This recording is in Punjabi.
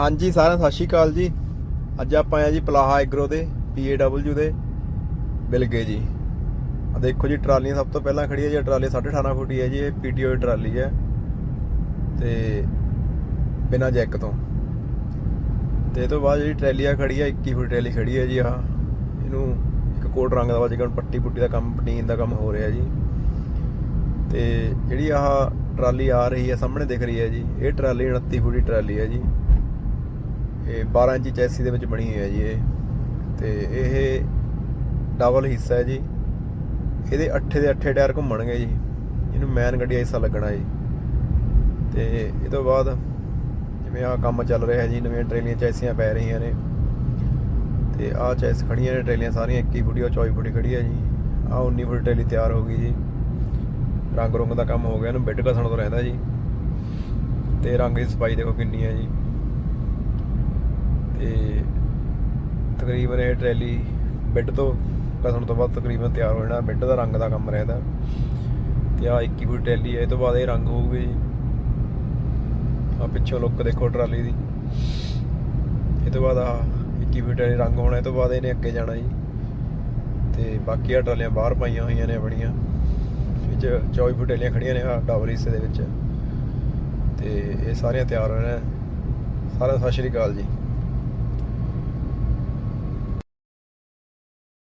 ਹਾਂਜੀ, ਸਾਰਿਆਂ ਸਤਿ ਸ਼੍ਰੀ ਅਕਾਲ ਜੀ। ਅੱਜ ਆਪਾਂ ਆਏ ਜੀ ਪਲਾਹਾ ਐਗਰੋ ਦੇ PAW ਦੇ, ਮਿਲ ਗਏ ਜੀ। ਆ ਦੇਖੋ ਜੀ, ਟਰਾਲੀਆਂ ਸਭ ਤੋਂ ਪਹਿਲਾਂ ਖੜੀ ਹੈ ਜੀ, ਟਰਾਲੀ 18.5 ਫੁੱਟੀ ਹੈ ਜੀ, ਇਹ PTO ਦੀ ਟਰਾਲੀ ਹੈ। ਤੇ ਬਿਨਾ ਜੈਕ ਤੋਂ। ਤੇ ਇਹ ਤੋਂ ਬਾਅਦ ਜਿਹੜੀ ਟਰਾਲੀ ਆ ਖੜੀ ਹੈ 21 ਫੁੱਟ ਟਰੈਲੀ ਖੜੀ ਹੈ ਜੀ ਆ ਇਹਨੂੰ ਇੱਕ ਕੋਟ ਰੰਗ ਦਾ ਵਾ ਜਿਕਣ ਪੱਟੀ ਪੁੱਟੀ ਦਾ ਕੰਮ ਪਟੀਨ ਦਾ ਕੰਮ ਹੋ ਰਿਹਾ ਜੀ। ਤੇ ਜਿਹੜੀ ਆਹ ਟਰਾਲੀ ਆ ਰਹੀ ਹੈ, ਸਾਹਮਣੇ ਦਿਖ ਰਹੀ ਹੈ ਜੀ, ਇਹ ਟਰਾਲੀ 29 ਫੁੱਟ ਟਰਾਲੀ ਹੈ ਜੀ। ਇਹ 12 ਇੰਚੀ ਚੈਸੀ ਦੇ ਵਿੱਚ ਬਣੀ ਹੋਈ ਹੈ ਜੀ ਇਹ। ਤੇ ਇਹ ਡਬਲ ਹਿੱਸਾ ਹੈ ਜੀ। ਇਹਦੇ ਅੱਠੇ ਦੇ ਅੱਠੇ ਟਾਇਰ ਘੁੰਮਣਗੇ ਜੀ। ਇਹਨੂੰ ਮੈਨ ਗੱਡੀ ਹਿੱਸਾ ਲੱਗਣਾ ਜੀ। ਤੇ ਇਹ ਤੋਂ ਬਾਅਦ ਜਿਵੇਂ ਆ ਕੰਮ ਚੱਲ ਰਿਹਾ ਜੀ, ਨਵੀਆਂ ਟਰੇਲੀਆਂ ਚੈਸੀਆਂ ਪੈ ਰਹੀਆਂ ਨੇ। ਤੇ ਆਹ ਚੈਸ ਖੜੀਆਂ ਨੇ ਟਰੇਲੀਆਂ ਸਾਰੀਆਂ 21 ਫੁੱਟੀ ਔਰ 24 ਫੁੱਟੀ ਖੜੀ ਹੈ ਜੀ। ਆਹ 19 ਫੁੱਟ ਟ੍ਰੇਲੀ ਤਿਆਰ ਹੋ ਗਈ ਜੀ। ਰੰਗ ਰੁੰਗ ਦਾ ਕੰਮ ਹੋ ਗਿਆ, ਇਹਨੂੰ ਬਿੱਡ ਘਸਣ ਤੋਂ ਰਹਿੰਦਾ ਜੀ। ਤੇ ਰੰਗ ਦੀ ਸਫ਼ਾਈ ਦੇਖੋ ਕਿੰਨੀ ਹੈ ਜੀ। ਤੇ ਤਕਰੀਬਨ ਇਹ ਟਰੈਲੀ ਬਿੱਡ ਤੋਂ ਕਸਣ ਤੋਂ ਬਾਅਦ ਤਕਰੀਬਨ ਤਿਆਰ ਹੋ ਜਾਣਾ, ਬਿੱਡ ਦਾ ਰੰਗ ਦਾ ਕੰਮ ਰਹਿੰਦਾ ਤੇ ਆ 21 ਫੁੱਟ ਟਰੈਲੀ ਹੈ, ਇਹ ਤੋਂ ਬਾਅਦ ਇਹ ਰੰਗ ਹੋਊਗੀ ਜੀ। ਆ ਪਿੱਛੋਂ ਲੁੱਕ ਦੇਖੋ ਟਰਾਲੀ ਦੀ। ਇਹ ਤੋਂ ਬਾਅਦ ਆ 21 ਫੁੱਟ ਟਰੈਲੀ ਰੰਗ ਹੋਣਾ, ਇਹ ਤੋਂ ਬਾਅਦ ਇਹਨੇ ਅੱਗੇ ਜਾਣਾ ਜੀ। ਤੇ ਬਾਕੀ ਆ ਟਰਾਲੀਆਂ ਬਾਹਰ ਪਾਈਆਂ ਹੋਈਆਂ ਨੇ ਆਪਣੀਆਂ। ਵਿੱਚ 24 ਫੁੱਟ ਟਰਾਲੀਆਂ ਖੜੀਆਂ ਨੇ ਆ ਡਬਲ ਹਿੱਸੇ ਦੇ ਵਿੱਚ। ਤੇ ਇਹ ਸਾਰੀਆਂ ਤਿਆਰ ਹੋਣਾ ਸਾਰਾ ਸਤਿ ਸ਼੍ਰੀ ਅਕਾਲ ਜੀ।